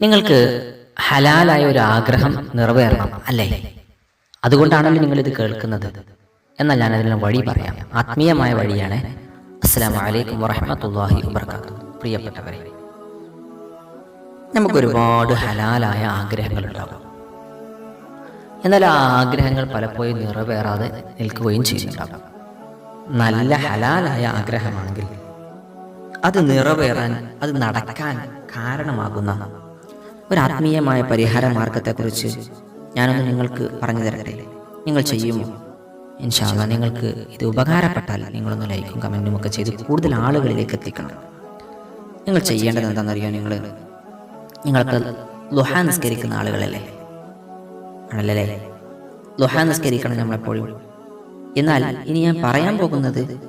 നിങ്ങൾക്ക് ഹലാലായ ഒരു ആഗ്രഹം നിറവേറണം അല്ലേ? അതുകൊണ്ടാണല്ലോ ഇത് കേൾക്കുന്നത്. എന്നാൽ ഞാൻ അതിന് വഴി പറയാം. ആത്മീയമായ വഴിയാണ്. അസ്സലാമു അലൈക്കും വറഹ്മത്തുള്ളാഹി വബർക്കാത്തു പ്രിയപ്പെട്ടവരെ നമുക്ക് ഒരുപാട് ഹലാലായ ആഗ്രഹങ്ങൾ ഉണ്ടാകും. എന്നാൽ ആ ആഗ്രഹങ്ങൾ പലപ്പോഴും നിറവേറാതെ നിൽക്കുകയും ചെയ്യുന്നുണ്ടാകും. നല്ല ഹലാലായ ആഗ്രഹമാണെങ്കിൽ അത് നിറവേറാൻ അത് നടക്കാൻ കാരണമാകുന്ന ഒരു ആത്മീയമായ പരിഹാര മാർഗത്തെക്കുറിച്ച് ഞാനൊന്ന് നിങ്ങൾക്ക് പറഞ്ഞു തരട്ടെ? നിങ്ങൾ ചെയ്യുമോ? ഇൻഷാല്ല നിങ്ങൾക്ക് ഇത് ഉപകാരപ്പെട്ടാൽ നിങ്ങളൊന്ന് ലൈക്കും കമന്റും ഒക്കെ ചെയ്ത് കൂടുതൽ ആളുകളിലേക്ക് എത്തിക്കണം. നിങ്ങൾ ചെയ്യേണ്ടത് എന്താണെന്നറിയോ നിങ്ങൾ നിങ്ങൾക്ക് ലുഹ നിസ്കരിക്കുന്ന ആളുകളല്ലേ? ആണല്ലേ? ലുഹ നിസ്കരിക്കണം നമ്മളെപ്പോഴും. എന്നാൽ ഇനി ഞാൻ പറയാൻ പോകുന്നത്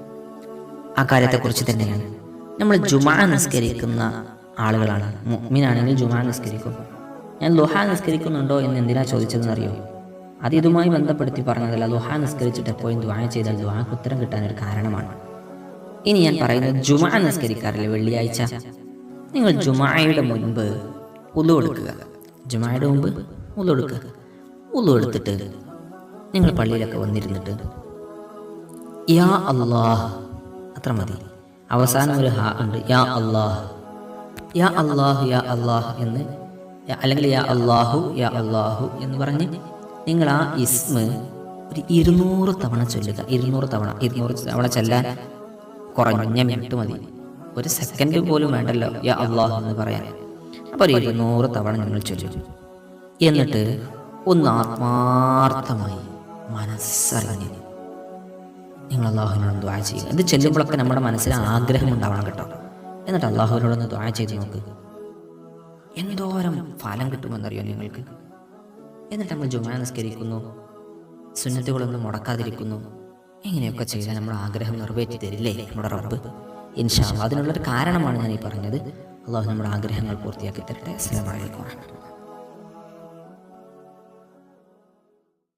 ആ കാര്യത്തെക്കുറിച്ച് തന്നെയാണ്. നമ്മൾ ജുമാ നിസ്കരിക്കുന്ന ആളുകളാണ്. മുഗ്മിനാണെങ്കിൽ ജുമാ നിസ്കരിക്കും. ഞാൻ ലുഹ നിസ്കരിക്കുന്നുണ്ടോ എന്ന് എന്തിനാ ചോദിച്ചതെന്ന് അറിയോ അത് ഇതുമായി ബന്ധപ്പെടുത്തി പറഞ്ഞതല്ല ലുഹ നിസ്കരിച്ചിട്ട് എപ്പോഴും ദ്വാ ചെയ്താൽ ദ്വാക്ക് ഉത്തരം കിട്ടാൻ ഒരു കാരണമാണ്. ഇനി ഞാൻ പറയുന്നത് ജുമാ നിസ്കരിക്കാറില്ല വെള്ളിയാഴ്ച? നിങ്ങൾ ജുമായയുടെ മുൻപ് ഉള്ളു കൊടുക്കുക ജുമായയുടെ മുമ്പ് ഉള്ളു കൊടുക്കുക ഉള്ളു എടുത്തിട്ട് നിങ്ങൾ പള്ളിയിലൊക്കെ വന്നിരുന്നിട്ട് യാ അല്ലാഹ് അത്ര മതി. അവസാനം ഒരു ഹാ ഉണ്ട് യാ അള്ളാഹ് യാ അള്ളാഹു യാ അള്ളാഹ് എന്ന്. അല്ലെങ്കിൽ യാ അള്ളാഹു യാ അള്ളാഹു എന്ന് പറഞ്ഞ് നിങ്ങൾ ആ ഇസ്മ ഒരു ഇരുന്നൂറ് തവണ ചൊല്ലുക. ഇരുന്നൂറ് തവണ ഇരുന്നൂറ് തവണ ചെല്ലാൻ കുറഞ്ഞ മിനിറ്റ് മതി. ഒരു സെക്കൻഡ് പോലും വേണ്ടല്ലോ യാ അള്ളാഹു എന്ന് പറയാൻ. അപ്പോൾ ഒരു ഇരുന്നൂറ് തവണ നിങ്ങൾ ചൊല്ലും. എന്നിട്ട് ഒന്ന് ആത്മാർത്ഥമായി മനസ്സറിഞ്ഞ് നിങ്ങൾ അള്ളാഹുവിനോട് ദ്വാ ചെയ്യുക. ഇത് ചെല്ലുമ്പോഴൊക്കെ നമ്മുടെ മനസ്സിൽ ആഗ്രഹം ഉണ്ടാവണം കേട്ടോ. എന്നിട്ട് അള്ളാഹുവിനോടൊന്ന് ദ്വാ ചെയ്ത് നോക്ക്. എന്തോരം ഫലം കിട്ടുമെന്നറിയോ നിങ്ങൾക്ക്? എന്നിട്ട് നമ്മൾ ജുമാ നിസ്കരിക്കുന്നു സുന്നത്തുകളൊന്നും മുടക്കാതിരിക്കുന്നു. ഇങ്ങനെയൊക്കെ ചെയ്താൽ നമ്മുടെ ആഗ്രഹം നിറവേറ്റി തരില്ലേ നമ്മുടെ റബ്ബ്? ഇൻഷാ അതിനുള്ളൊരു കാരണമാണ് ഞാൻ ഈ പറഞ്ഞത്. അള്ളാഹു നമ്മുടെ ആഗ്രഹങ്ങൾ പൂർത്തിയാക്കി തരട്ടെ. അസ്സലാമു അലൈക്കും വറഹ്മത്തുള്ളാഹി